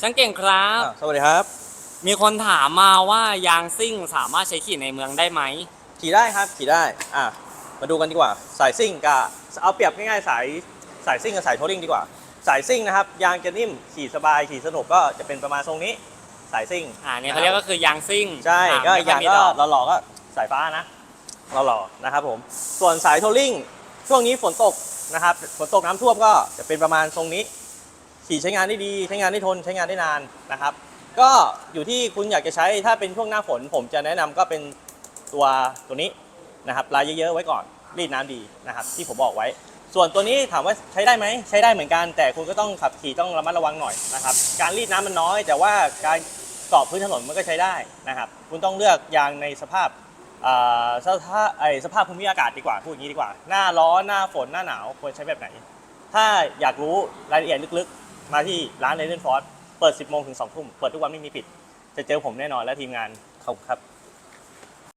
ช่างเก่งครับอะสวัสดีครับ มีคนถามมาว่ายางซิ่งสามารถใช้ขี่ในเมืองได้ไหม ขี่ได้ครับขี่ได้อะมาดูกันดีกว่า สายซิ่งกับเอาเปรียบง่ายๆสายสายซิ่งกับสายทัวริงดีกว่า สายซิ่งนะครับยางจะนิ่มขี่สบายขี่สนุกก็จะเป็นประมาณทรงนี้ สายซิ่งอ่าเนี่ยเขาเรียกก็คือยางซิ่งใช่อ่าก็ไม่อย่างมีก็ดอกหล่อๆก็สายฟ้านะหล่อๆนะครับผมส่วนสายทัวริงช่วงนี้ฝนตกนะครับฝนตกน้ำท่วมก็จะเป็นประมาณทรงนี้ ขี่ใช้งานได้ดี ใช้งานได้ทนใช้งานได้นานนะครับ ก็อยู่ที่คุณอยากจะใช้ถ้าเป็นช่วงหน้าฝน ผมจะแนะนำก็เป็นตัวตัวนี้นะครับลายเยอะๆไว้ก่อนรีดน้ำดีนะครับ ที่ผมบอกไว้ ส่วนตัวนี้ถามว่าใช้ได้ไหมใช้ได้เหมือนกัน แต่คุณก็ต้องขับขี่ต้องระมัดระวังหน่อยนะครับ การรีดน้ำมันน้อย แต่ว่าการเกาะพื้นถนนมันก็ใช้ได้นะครับ คุณต้องเลือกยางในสภาพอ่าสภาพไอสภาพภูมิอากาศดีกว่าพูดอย่างนี้ดีกว่า หน้าร้อนหน้าฝนหน้าหนาวควรใช้แบบไหน ถ้าอยากรู้รายละเอียดลึกๆ มาที่ร้านเลนฟอร์ดเปิด 10โมงถึง2ทุ่มเปิดทุกวันไม่มีปิด จะเจอผมแน่นอนและทีมงานขอบคุณครับ